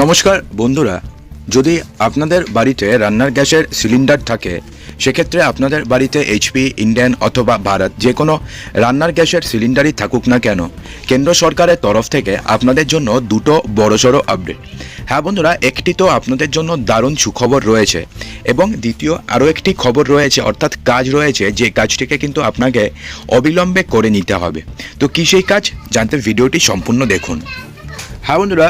নমস্কার, বন্ধুরা। যদি আপনাদের বাড়িতে রান্নার গ্যাসের সিলিন্ডার থাকে, সেক্ষেত্রে আপনাদের বাড়িতে এইচপি ইন্ডিয়ান অথবা ভারত যে কোনো রান্নার গ্যাসের সিলিন্ডারই থাকুক না কেন, কেন্দ্র সরকারের তরফ থেকে আপনাদের জন্য দুটো বড়সড় আপডেট। হ্যাঁ বন্ধুরা, একটি তো আপনাদের জন্য দারুণ সুখবর রয়েছে এবং দ্বিতীয় আরও একটি খবর রয়েছে, অর্থাৎ কাজ রয়েছে, যে কাজটিকে কিন্তু আপনাকে অবিলম্বে করে নিতে হবে। তো কী সেই কাজ? জানতে ভিডিওটি সম্পূর্ণ দেখুন। হ্যাঁ বন্ধুরা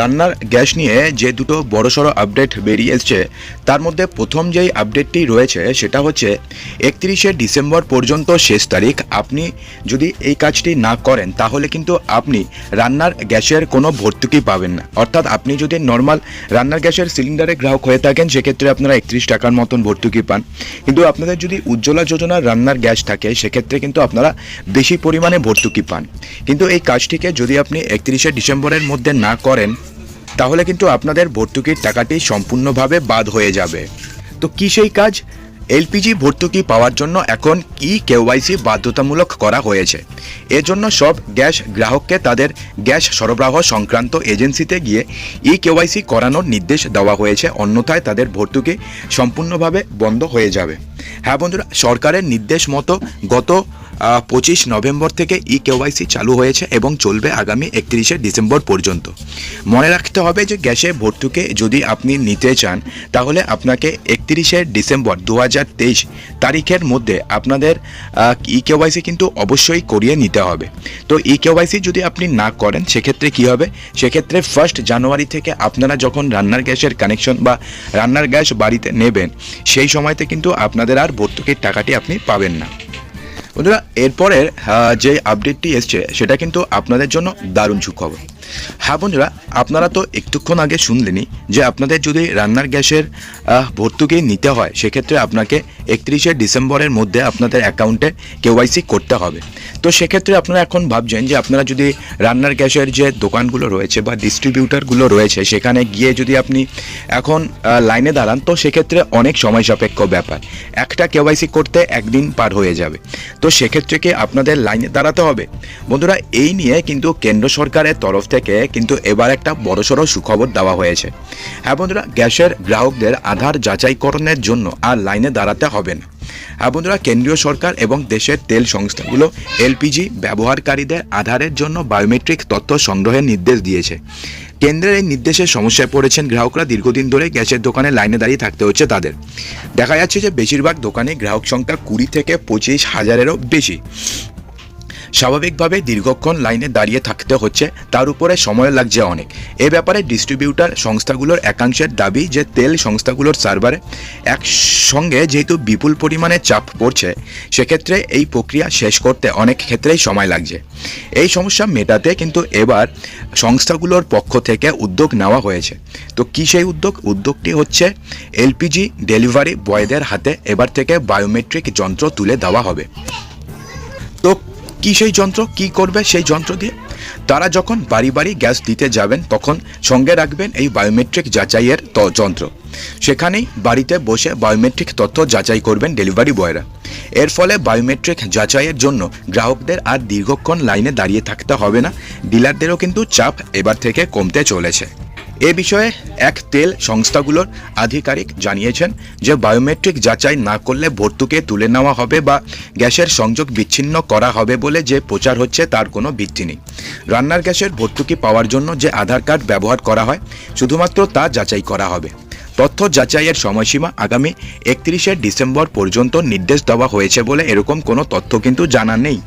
রান্নার গ্যাস নিয়ে যে দুটো বড়সড় আপডেট বেরিয়ে এসছে, তার মধ্যে প্রথম যেই আপডেটটি রয়েছে, সেটা হচ্ছে একত্রিশে ডিসেম্বর পর্যন্ত শেষ তারিখ। আপনি যদি এই কাজটি না করেন, তাহলে কিন্তু আপনি রান্নার গ্যাসের কোনো ভর্তুকি পাবেন না। অর্থাৎ আপনি যদি নর্মাল রান্নার গ্যাসের সিলিন্ডারে গ্রাহক হয়ে থাকেন, সেক্ষেত্রে আপনারা একত্রিশ টাকার মতন ভর্তুকি পান। কিন্তু আপনাদের যদি উজ্জ্বলা যোজনার রান্নার গ্যাস থাকে, সেক্ষেত্রে কিন্তু আপনারা বেশি পরিমাণে ভর্তুকি পান। কিন্তু এই কাজটিকে যদি আপনি একত্রিশে ডিসেম্বরের মধ্যে না করেন, তাহলে কিন্তু আপনাদের ভর্তুকির টাকাটি সম্পূর্ণভাবে বাদ হয়ে যাবে। তো কি সেই কাজ? এলপিজি ভর্তুকি পাওয়ার জন্য এখন ই কেওয়াইসি বাধ্যতামূলক করা হয়েছে। এজন্য সব গ্যাস গ্রাহককে তাদের গ্যাস সরবরাহ সংক্রান্ত এজেন্সিতে গিয়ে ই কেওয়াইসি করানোর নির্দেশ দেওয়া হয়েছে, অন্যথায় তাদের ভর্তুকি সম্পূর্ণভাবে বন্ধ হয়ে যাবে। হ্যাঁ বন্ধুরা, সরকারের নির্দেশ মতো গত পঁচিশ নভেম্বর থেকে ই কেওয়াইসি চালু হয়েছে এবং চলবে আগামী একত্রিশে ডিসেম্বর পর্যন্ত। মনে রাখতে হবে যে গ্যাসে ভর্তুকি যদি আপনি নিতে চান, তাহলে আপনাকে একত্রিশে ডিসেম্বর দু হাজার তেইশ তারিখের মধ্যে আপনাদের ই কেওয়াইসি কিন্তু অবশ্যই করিয়ে নিতে হবে। তো ই কেওয়াইসি যদি আপনি না করেন, সেক্ষেত্রে কি হবে? সেক্ষেত্রে ফার্স্ট জানুয়ারি থেকে আপনারা যখন রান্নার গ্যাসের কানেকশন বা রান্নার গ্যাস বাড়িতে নেবেন, সেই সময়তে কিন্তু আপনাদের আর ভর্তুকির টাকাটি আপনি পাবেন না। বন্ধুরা এরপরের যে আপডেটটি এসছে সেটা কিন্তু আপনাদের জন্য দারুণ সুখবর। হ্যাঁ বন্ধুরা, আপনারা তো একটুক্ষণ আগে শুনলেনই যে আপনাদের যদি রান্নার গ্যাসের ভর্তুকি নিতে হয়, সেক্ষেত্রে আপনাকে একত্রিশে ডিসেম্বরের মধ্যে আপনাদের অ্যাকাউন্টে কেওয়াইসি করতে হবে। তো সেক্ষেত্রে আপনারা এখন ভাবছেন যে আপনারা যদি রান্নার গ্যাসের যে দোকানগুলো রয়েছে বা ডিস্ট্রিবিউটারগুলো রয়েছে, সেখানে গিয়ে যদি আপনি এখন লাইনে দাঁড়ান, তো সেক্ষেত্রে অনেক সময় সাপেক্ষ ব্যাপার। একটা কেওয়াইসি করতে একদিন পার হয়ে যাবে। তো সেক্ষেত্রে কি আপনাদের লাইনে দাঁড়াতে হবে? বন্ধুরা, এই নিয়ে কিন্তু কেন্দ্র সরকারের তরফ থেকে কিন্তু এবার একটা বড়সড় সুখবর দেওয়া হয়েছে। হ্যাঁ বন্ধুরা, গ্যাসের গ্রাহকদের আধার যাচাইকরণের জন্য আর লাইনে দাঁড়াতে হবে না। হ্যাঁ বন্ধুরা, কেন্দ্রীয় সরকার এবং দেশের তেল সংস্থাগুলো এলপিজি ব্যবহারকারীদের আধারের জন্য বায়োমেট্রিক তথ্য সংগ্রহের নির্দেশ দিয়েছে। কেন্দ্রের এই নির্দেশের সমস্যায় পড়েছেন গ্রাহকরা দীর্ঘদিন ধরে গ্যাসের দোকানে লাইনে দাঁড়িয়ে থাকতে হচ্ছে তাদের। দেখা যাচ্ছে যে বেশিরভাগ দোকানে গ্রাহক সংখ্যা কুড়ি থেকে পঁচিশ হাজারেরও বেশি। স্বাভাবিকভাবে দীর্ঘক্ষণ লাইনে দাঁড়িয়ে থাকতে হচ্ছে, তার উপরে সময় লাগছে অনেক। এ ব্যাপারে ডিস্ট্রিবিউটার সংস্থাগুলোর একাংশের দাবি যে তেল সংস্থাগুলোর সার্ভারে একসঙ্গে যেহেতু বিপুল পরিমাণে চাপ পড়ছে, সেক্ষেত্রে এই প্রক্রিয়া শেষ করতে অনেক ক্ষেত্রেই সময় লাগছে। এই সমস্যা মেটাতে কিন্তু এবার সংস্থাগুলোর পক্ষ থেকে উদ্যোগ নেওয়া হয়েছে। তো কী সেই উদ্যোগ? উদ্যোগটি হচ্ছে এলপিজি ডেলিভারি বয়দের হাতে এবার থেকে বায়োমেট্রিক যন্ত্র তুলে দেওয়া হবে। তো কি সেই যন্ত্র, কি করবে সেই যন্ত্র দিয়ে? তারা যখন বাড়ি বাড়ি গ্যাস দিতে যাবেন, তখন সঙ্গে রাখবেন এই বায়োমেট্রিক যাচাইয়ের ত- যন্ত্র। সেখানেই বাড়িতে বসে বায়োমেট্রিক তথ্য যাচাই করবেন ডেলিভারি বয়রা। এর ফলে বায়োমেট্রিক যাচাইয়ের জন্য গ্রাহকদের আর দীর্ঘক্ষণ লাইনে দাঁড়িয়ে থাকতে হবে না। ডিলারদেরও কিন্তু চাপ এবার থেকে কমতে চলেছে। এ বিষয়ে এক তেল সংস্থাগুলোর আধিকারিক জানিয়েছেন যে বায়োমেট্রিক যাচাই না করলে ভর্তুকে তুলে নেওয়া হবে বা গ্যাসের সংযোগ বিচ্ছিন্ন করা হবে বলে যে প্রচার হচ্ছে তার কোনো ভিত্তি নেই। রান্নার গ্যাসের ভর্তুকি পাওয়ার জন্য যে আধার কার্ড ব্যবহার করা হয়, শুধুমাত্র তা যাচাই করা হবে। তথ্য যাচাইয়ের সময়সীমা আগামী একত্রিশে ডিসেম্বর পর্যন্ত নির্দেশ দেওয়া হয়েছে বলে এরকম কোনো তথ্য কিন্তু জানা নেই।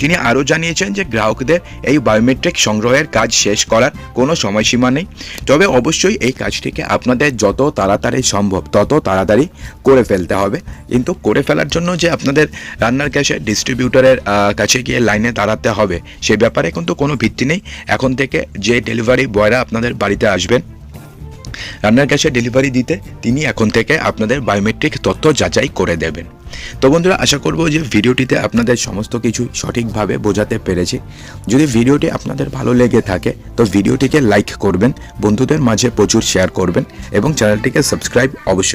তিনি আরও জানিয়েছেন যে গ্রাহকদের এই বায়োমেট্রিক সংগ্রহের কাজ শেষ করার কোনো সময়সীমা নেই। তবে অবশ্যই এই কাজটিকে আপনাদের যত তাড়াতাড়ি সম্ভব, তত তাড়াতাড়ি করে ফেলতে হবে। কিন্তু করে ফেলার জন্য যে আপনাদের রান্নার গ্যাসের ডিস্ট্রিবিউটারের কাছে গিয়ে লাইনে দাঁড়াতে হবে, সে ব্যাপারে কিন্তু কোনো ভিত্তি নেই। এখন থেকে যে ডেলিভারি বয়রা আপনাদের বাড়িতে আসবেন রান্নার গ্যাসে ডেলিভারি দিতে তিনি এখন থেকে আপনাদের বায়োমেট্রিক তথ্য যাচাই করে দেবেন। তো বন্ধুরা, আশা করব যে ভিডিওটিতে আপনাদের সমস্ত কিছু সঠিকভাবে বোঝাতে পেরেছি। যদি ভিডিওটি আপনাদের ভালো লেগে থাকে, তো ভিডিওটিকে লাইক করবেন, বন্ধুদের মাঝে প্রচুর শেয়ার করবেন এবং চ্যানেলটিকে সাবস্ক্রাইব অবশ্যই